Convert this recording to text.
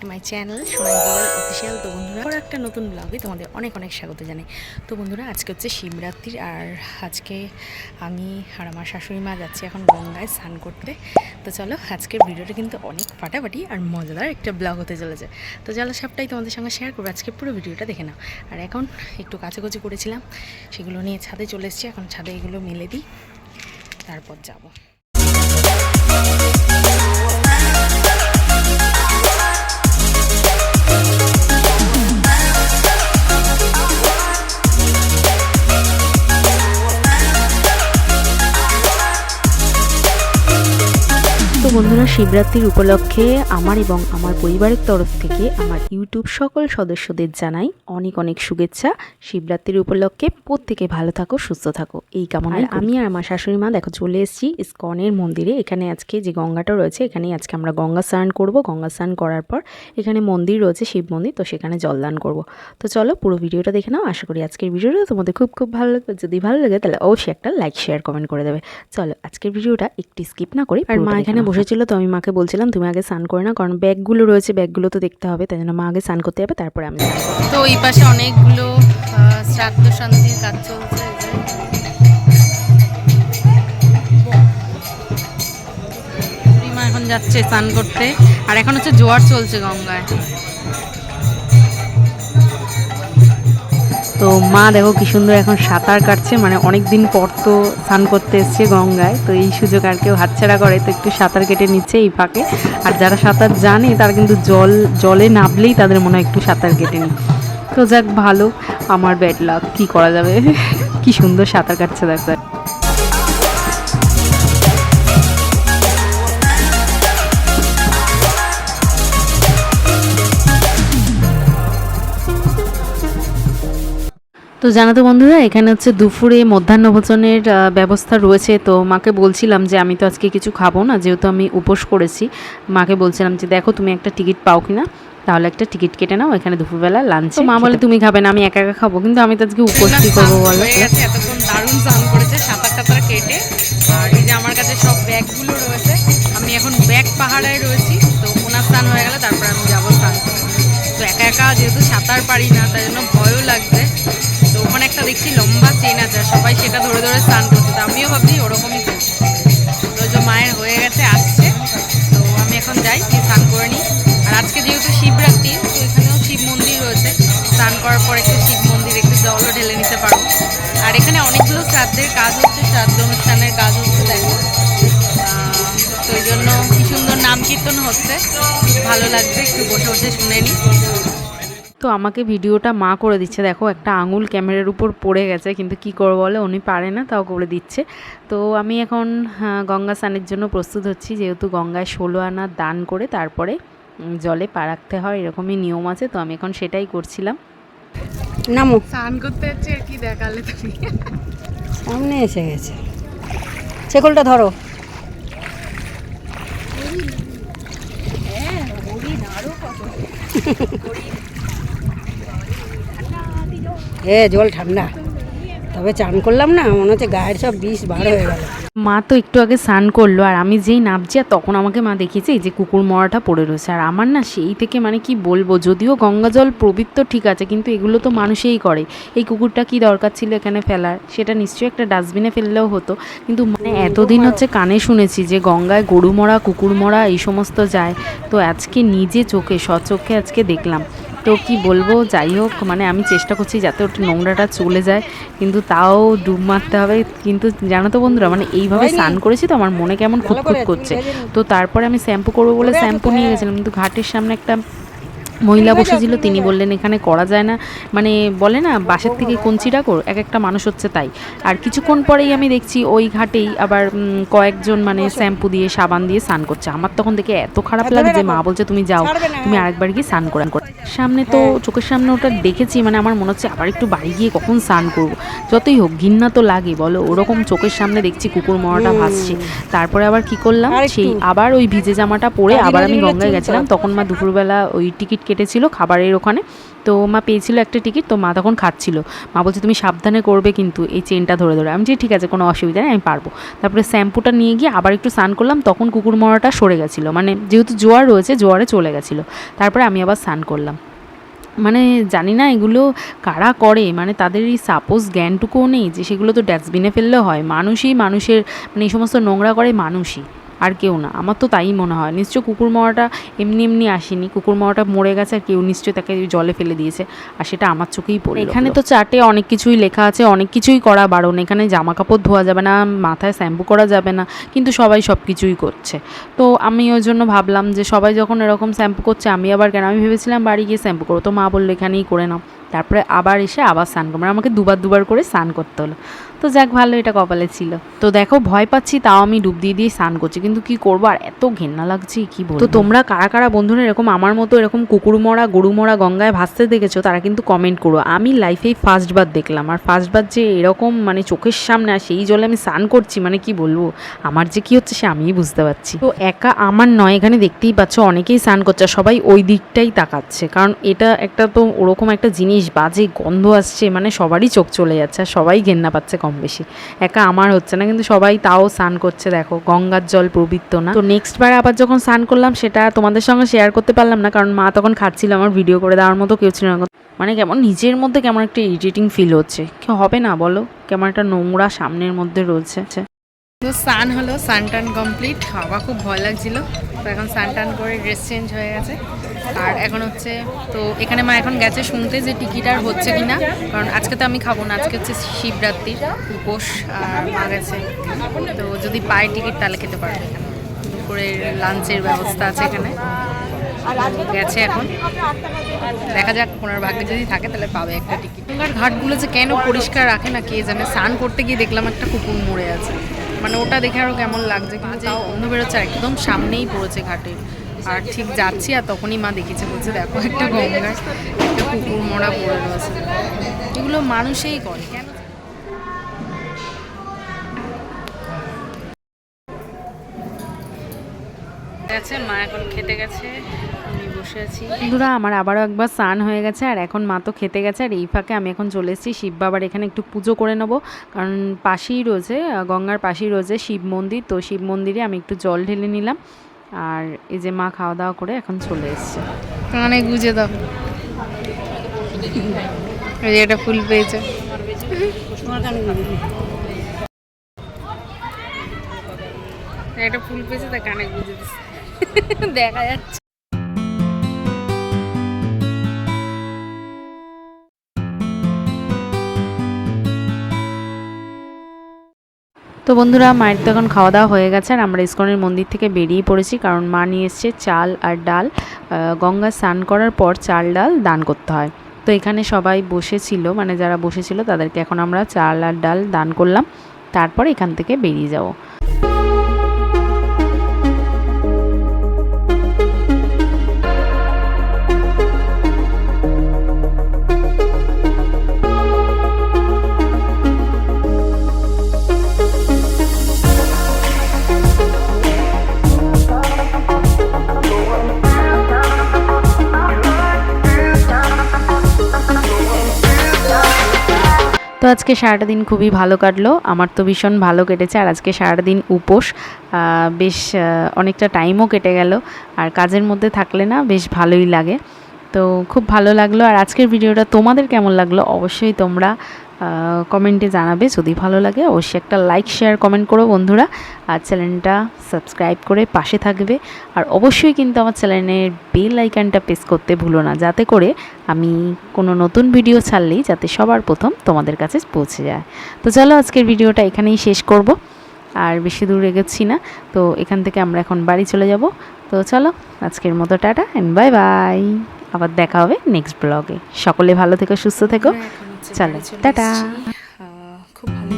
To my channel Sonai গোয়াল official তো বন্ধুরা, আবার একটা নতুন ব্লগে তোমাদের অনেক অনেক স্বাগত জানাই। তো বন্ধুরা, আজকে হচ্ছে শিবরাত্রির, আর আজকে আমি আর আমার শাশুড়ি মা যাচ্ছি এখন গঙ্গায় স্নান করতে। তো চলো, আজকের ভিডিওটা কিন্তু অনেক ফাটাফাটি আর মজাদার একটা ব্লগ হতে চলেছে। তো চলো, সবটাই তোমাদের সঙ্গে শেয়ার করব। আজকে পুরো ভিডিওটা দেখে নাও। আর এখন একটু কাছাকাছি করেছিলাম, সেগুলো নিয়ে ছাদে চলে এসেছি। এখন ছাদে এগুলো মেলে দিই, তারপর যাব। শিবরাত্রির উপলক্ষে আমার এবং আমার পরিবারের তরফ থেকে আমার ইউটিউব সকল সদস্যদের জানাই অনেক অনেক শুভেচ্ছা। শিবরাত্রির উপলক্ষে প্রত্যেকে ভালো থাকো সুস্থ থাকো। এই কামনায় আমি আর আমার শাশুড়ি মা দেখো চলে এসেছি ইস্কনের মন্দিরে। এখানে আজকে যে গঙ্গাটা রয়েছে এখানে আজকে আমরা গঙ্গা স্নান করব। গঙ্গা স্নান করার পর এখানে মন্দির রয়েছে শিব মন্দির তো সেখানে জলদান করব। তো চলো পুরো ভিডিওটা দেখে নাও। আশা করি আজকের ভিডিওটা তোমাদের খুব খুব ভালো লাগবে। যদি ভালো লাগে তাহলে অবশ্যই একটা লাইক শেয়ার কমেন্ট করে দেবে। চলো আজকের ভিডিওটা একটি স্কিপ না করি আর মা এখানে বসেছিল তো আমি মাকে বলছিলাম, তুমি আগে স্নান করে না কারণ ব্যাগগুলো রয়েছে, ব্যাগগুলো তো দেখতে হবে, তাই জন্য মা আগে স্নান করতে যাবে, তারপরে আমি তো এই পাশে অনেকগুলো শ্রাদ্ধ শান্তির কাজ চলছে। এখন যাচ্ছে স্নান করতে, আর এখন হচ্ছে জোয়ার চলছে গঙ্গায়। তো মা দেখো কি সুন্দর এখন সাঁতার কাটছে মানে অনেক দিন পর তো স্নান করতে এসছে গঙ্গায়, তো এই সুযোগ আর কেউ হাতছাড়া করে, তো একটু সাঁতার কেটে নিচ্ছে এই ফাঁকে। আর যারা সাঁতার জানে, তারা কিন্তু জল, জলে নামলেই তাদের মনে হয় একটু সাঁতার কেটে নি তো যাক ভালো, আমার ব্যাড লাক কী করা যাবে? কি সুন্দর সাঁতার কাটছে দেখো। তো জানো তো বন্ধুরা এখানে হচ্ছে দুপুরে মধ্যাহ্ন ভোজনের ব্যবস্থা রয়েছে। তো মাকে বলছিলাম যে আমি তো আজকে কিছু খাব না যেহেতু আমি উপোস করেছি। মাকে বলছিলাম যে দেখো তুমি একটা টিকিট পাও কিনা তাহলে একটা টিকিট কেটে নাও এখানে দুপুরবেলা লাঞ্চ মা বলে তুমি খাবে না আমি একা একা খাব। কিন্তু আমি তো আজকে উপোস কি করব বলো? এতক্ষণ দারুণ স্নান করেছে সাঁতার টাতার কেটে। আর এই যে আমার কাছে সব ব্যাগগুলো রয়েছে আমি এখন ব্যাগ পাহাড়ায় রয়েছি তো ওনার স্নান হয়ে গেলে তারপর আমি যাব স্নান করতে। একা, যেহেতু সাঁতার পারি না, তাই জন্য ভয়ও লাগছে। তো ওখানে একটা দেখছি লম্বা চেন আছে সবাই সেটা ধরে ধরে স্নান করছে। তো আমিও ভাবছি ওরকমই করব তো যে মায়ের হয়ে গেছে, আসছে। তো আমি এখন যাই, গিয়ে স্নান করে নিই। আর আজকে যেহেতু শিবরাত্রি, তো এখানেও শিব মন্দির রয়েছে। স্নান করার পর একটু শিব মন্দির, একটু জলও ঢেলে নিতে পারব। আর এখানে অনেকগুলো শ্রাদ্ধের কাজ হচ্ছে, শ্রাদ্ধ অনুষ্ঠানের কাজ হচ্ছে, দেখো। তো এই জন্য কি সুন্দর নাম কীর্তন হচ্ছে। ভালো লাগছে, একটু বসে বসে শুনে নিই। তো আমাকে ভিডিওটা মা করে দিচ্ছে। দেখো একটা আঙুল ক্যামেরার উপর পড়ে গেছে কিন্তু কি করব বলে? উনি পারে না তাও করে দিচ্ছে। তো আমি এখন গঙ্গা স্নানের জন্য প্রস্তুত হচ্ছি যেহেতু গঙ্গায় ষোলো আনা দান করে তারপরে জলে পা রাখতে হয় এরকমই নিয়ম আছে তো আমি এখন সেটাই করছিলাম। নামো। স্নান করতে হচ্ছে আর কি দেখালে তুমি? সামনে এসে গেছে। ছেকলটা ধরো। এ, জল ঠান্ডা। তবে চান করলাম না, মনে হচ্ছে গায়ের সব বিষ বার হয়ে গেল। মা তো একটু আগে স্নান করল, আর আমি যেই নামছি আর তখন আমাকে মা দেখিয়েছে, এই যে কুকুর মরাটা পড়ে রয়েছে। আর আমার না সেই থেকে মানে কি বলব, যদিও গঙ্গা জল পবিত্র ঠিক আছে, কিন্তু এগুলো তো মানুষেই করে। এই কুকুরটা কি দরকার ছিল এখানে ফেলার? সেটা নিশ্চয়ই একটা ডাস্টবিনে ফেললেও হতো। কিন্তু মানে এতদিন হচ্ছে কানে শুনেছি যে গঙ্গায় গরু মরা, কুকুর মরা, এই সমস্ত যায়। তো আজকে নিজে চোখে সচোখে আজকে দেখলাম। তো কি বলব যাই হোক মানে আমি চেষ্টা করছি যাতে ওটা নোংরাটা চলে যায় কিন্তু তাও ডুব মারতে হবে। কিন্তু জানো তো বন্ধুরা মানে এইভাবে স্নান করেছি তো আমার মনে কেমন খুঁতখুত করছে তো তারপরে আমি শ্যাম্পু করব বলে শ্যাম্পু নিয়ে গেছিলাম কিন্তু ঘাটের সামনে একটা মহিলা বসেছিল তিনি বললেন এখানে করা যায় না। মানে বলে না বাসের থেকে কঞ্চি ডাকো এক একটা মানুষ হচ্ছে তাই। আর কিছুক্ষণ পরেই আমি দেখছি ওই ঘাটেই আবার কয়েকজন মানে শ্যাম্পু দিয়ে সাবান দিয়ে স্নান করছে। আমার তখন দেখে এত খারাপ লাগে যে মা বলছে তুমি যাও তুমি আরেকবার গিয়ে স্নান করান করো। সামনে তো চোখের সামনে ওটা দেখেছি মানে আমার মনে হচ্ছে আবার একটু বাড়ি গিয়ে কখন স্নান করব? যতই হোক ঘৃণা তো লাগে বলো। ওরকম চোখের সামনে দেখছি কুকুর মরাটা ভাসছে। তারপরে আবার কি করলাম সেই আবার ওই ভিজে জামাটা পরে আবার আমি গঙ্গায় গেছিলাম। তখন মা দুপুরবেলা ওই টিকিট কেটেছিল খাবারের ওখানে। তো মা পেয়েছিল একটা টিকিট তো মা তখন খাচ্ছিল। মা বলছে, তুমি সাবধানে করবে কিন্তু এই চেনটা ধরে ধরে। আমি যে ঠিক আছে, কোনো অসুবিধা নেই, আমি পারব। তারপরে শ্যাম্পুটা নিয়ে গিয়ে আবার একটু স্নান করলাম, তখন কুকুর মরাটা সরে গেছিল। মানে যেহেতু জোয়ার রয়েছে, জোয়ারে চলে গেছিল। তারপরে আমি আবার স্নান করলাম। মানে জানি না এগুলো কারা করে মানে তাদের এই সাপোজ জ্ঞানটুকুও নেই যে সেগুলো তো ডাস্টবিনে ফেললে হয়। মানুষই মানুষের মানে এই সমস্ত নোংরা করে মানুষই। আর কেউ না। আমার তো তাই মনে হয়। নিশ্চয় কুকুর মরাটা এমনি এমনি আসেনি। কুকুর মরাটা মরে গেছে আর কেউ নিশ্চয়ই তাকে জলে ফেলে দিয়েছে। আর সেটা আমার চোখেই পড়ে এখানে তো চাটে অনেক কিছুই লেখা আছে, অনেক কিছুই করা বারণ। এখানে জামা কাপড় ধোয়া যাবে না, মাথায় শ্যাম্পু করা যাবে না, কিন্তু সবাই সব কিছুই করছে। তো আমি ওই জন্য ভাবলাম যে সবাই যখন এরকম শ্যাম্পু করছে, আমি আবার কেন? আমি ভেবেছিলাম বাড়ি গিয়ে শ্যাম্পু করব। তো মা বলল, এখানেই করে নাও। তারপরে আবার এসে আবার স্নান করব। মানে আমাকে দুবার দুবার করে স্নান করতে হলো। তো যাক, ভালো এটা কপালে ছিল। তো দেখো, ভয় পাচ্ছি, তাও আমি ডুব দিয়ে দিয়ে স্নান করছি। কিন্তু কি করব, আর এত ঘেন্না লাগছে, কি বলব? তো তোমরা কারা কারা বন্ধুরা এরকম আমার মতো এরকম কুকুর মরা গরু মরা গঙ্গায় ভাসতে দেখেছ, তারা কিন্তু কমেন্ট করো। আমি লাইফেই ফার্স্টবার দেখলাম। আর ফার্স্টবার যে এরকম মানে চোখের সামনে আর সেই জলে আমি স্নান করছি মানে কি বলব? আমার যে কি হচ্ছে সে আমিই বুঝতে পারছি। তো একা আমার নয়, এখানে দেখতেই পাচ্ছ, অনেকেই স্নান করছে সবাই ওই দিকটাই তাকাচ্ছে। কারণ এটা একটা তো ওরকম একটা জিনিস বাজে গন্ধ আসছে মানে সবারই চোখ চলে যাচ্ছে আর সবাই ঘেন্না পাচ্ছে কম বেশি। একা আমার হচ্ছে না, কিন্তু সবাই তাও স্নান করছে, দেখো, গঙ্গার জল পবিত্র না। তো নেক্সট বার আবার যখন স্নান করলাম, সেটা তোমাদের সঙ্গে শেয়ার করতে পারলাম না, কারণ মা তখন খাচ্ছিল আমার ভিডিও করে দেওয়ার মতো কেউ ছিল না। মানে কেমন নিজের মধ্যে কেমন একটা ইরিটেটিং ফিল হচ্ছে। কি হবে না, বলো? কেমন একটা নোংরা সামনের মধ্যে রয়েছে। তো স্নান হলো, স্নান টান কমপ্লিট বাবা খুব ভয় লাগছিল। তো এখন স্নান টান করে ড্রেস চেঞ্জ হয়ে গেছে। আর এখন হচ্ছে, তো এখানে মা এখন গেছে শুনতে যে টিকিট আর হচ্ছে কি না কারণ আজকে তো আমি খাব না, আজকে হচ্ছে শিবরাত্রির উপোস আর মা গেছে। তো যদি পায় টিকিট তাহলে খেতে পারবে এখানে। দুপুরের লাঞ্চের ব্যবস্থা আছে এখানে। গেছে এখন। দেখা যাক, ওনার ভাগ্যে যদি থাকে তাহলে পাবে একটা টিকিট। ঘাটগুলো যে কেন পরিষ্কার রাখে না, কে জানে? স্নান করতে গিয়ে দেখলাম একটা কুকুর মরে আছে। মানে ওটা দেখে আরও কেমন লাগছে, কিন্তু তাও অন্য বেরোচ্ছে, একদম সামনেই পড়েছে ঘাটে। আর ঠিক যাচ্ছি আর তখনই মা দেখেছে, বলছে, দেখো একটা গঙ্গায় একটা কুকুর মরা পড়ে রয়েছে। এগুলো মানুষেই করে। কেন গেছে মা এখন খেতে গেছে, আমি আমার আবারও একবার স্নান হয়ে গেছে, আর এখন মা তো খেতে গেছে, আর এই ফাঁকে আমি এখন চলে এসেছি, শিব বাবার এখানে একটু পুজো করে নেব, কারণ পাশেই রয়েছে, গঙ্গার পাশেই রয়েছে শিব মন্দির, তো শিব মন্দিরে আমি একটু জল ঢেলে নিলাম। আর এই যে মা খাওয়া দাওয়া করে এখন চলে এসছে। কানে গুজে দাও। এই যে এটা ফুল পেয়েছে। একটা ফুল পেয়েছে তা কানে গুজে দিচ্ছে। দেখা যাচ্ছে। তো বন্ধুরা, মায়ের তো এখন খাওয়া দাওয়া হয়ে গেছে, আর আমরা ইস্কনের মন্দির থেকে বেরিয়ে পড়েছি, কারণ মা নিয়ে এসছে চাল আর ডাল। গঙ্গা স্নান করার পর চাল ডাল দান করতে হয়। তো এখানে সবাই বসেছিল মানে যারা বসেছিল তাদেরকে এখন আমরা চাল আর ডাল দান করলাম। তারপর এখান থেকে বেরিয়ে যাব। তো আজকে সারাটা দিন খুবই ভালো কাটলো। আমার তো ভীষণ ভালো কেটেছে আর আজকে সারাটা দিন উপোস। বেশ অনেকটা টাইমও কেটে গেল। আর কাজের মধ্যে থাকলে না বেশ ভালোই লাগে। তো খুব ভালো লাগল। আর আজকের ভিডিওটা তোমাদের কেমন লাগল অবশ্যই তোমরা কমেন্টে জানাবে। যদি ভালো লাগে অবশ্যই একটা লাইক শেয়ার কমেন্ট করো বন্ধুরা। আর চ্যানেলটা সাবস্ক্রাইব করে পাশে থাকবে। আর অবশ্যই কিন্তু আমার চ্যানেলের বেল আইকনটা প্রেস করতে ভুলো না, যাতে করে আমি কোনো নতুন ভিডিও ছাড়লেই যাতে সবার প্রথম তোমাদের কাছে পৌঁছে যায়। তো চলো আজকের ভিডিওটা এখানেই শেষ করব। আর বেশি দূর এগোচ্ছি না, তো এখান থেকে আমরা এখন বাড়ি চলে যাব। তো চলো আজকের মতো টাটা অ্যান্ড বাই বাই আবার দেখা হবে নেক্সট ব্লগে সকলে ভালো থেকো সুস্থ থেকো। চলো টাটা। খুব ভালো